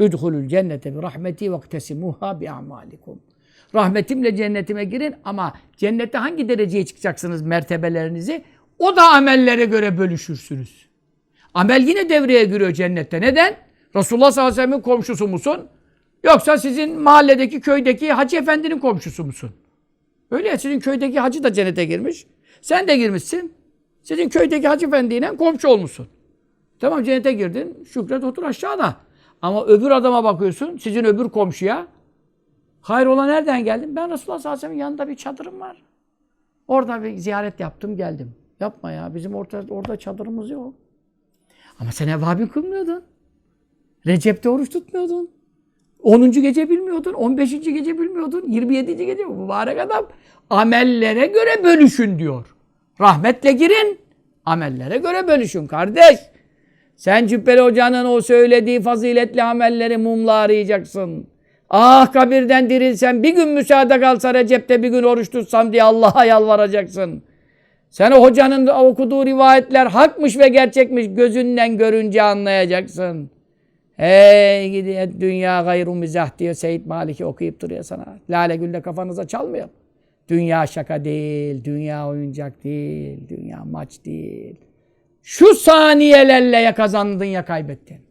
Üdhulul cennete bi rahmeti ve ktesimuha bi amalikum. Rahmetimle cennetime girin ama cennette hangi dereceye çıkacaksınız mertebelerinizi? O da amellere göre bölüşürsünüz. Amel yine devreye giriyor cennette. Neden? Resulullah sallallahu aleyhi ve sellem'in komşusu musun? Yoksa sizin mahalledeki, köydeki hacı efendinin komşusu musun? Öyle ya sizin köydeki hacı da cennete girmiş. Sen de girmişsin. Sizin köydeki hacı efendiyle komşu olmuşsun. Tamam cennete girdin. Şükret otur aşağıda. Ama öbür adama bakıyorsun. Sizin öbür komşuya. Hayrola nereden geldin? Ben Resulullah sallallahu aleyhi ve sellem'in yanında bir çadırım var. Orada bir ziyaret yaptım geldim. Yapma ya. Bizim orada, orada çadırımız yok. Ama sen evvabin kılmıyordun. Recep'te oruç tutmuyordun. 10. gece bilmiyordun, 15. gece bilmiyordun, 27. gece mübarek adam. Amellere göre bölüşün diyor. Rahmetle girin, amellere göre bölüşün kardeş. Sen Cübbeli Hoca'nın o söylediği faziletli amelleri mumla arayacaksın. Ah kabirden dirilsen bir gün müsaade kalsa Recep'te bir gün oruç tutsam diye Allah'a yalvaracaksın. Sen o hocanın okuduğu rivayetler hakmış ve gerçekmiş gözünden görünce anlayacaksın. Hey gidi dünya gayru mizah diyor Seyit Maliki okuyup duruyor sana. Lale Gül'de kafanıza çalmıyor. Dünya şaka değil, dünya oyuncak değil, dünya maç değil. Şu saniyelerle ya kazandın ya kaybettin.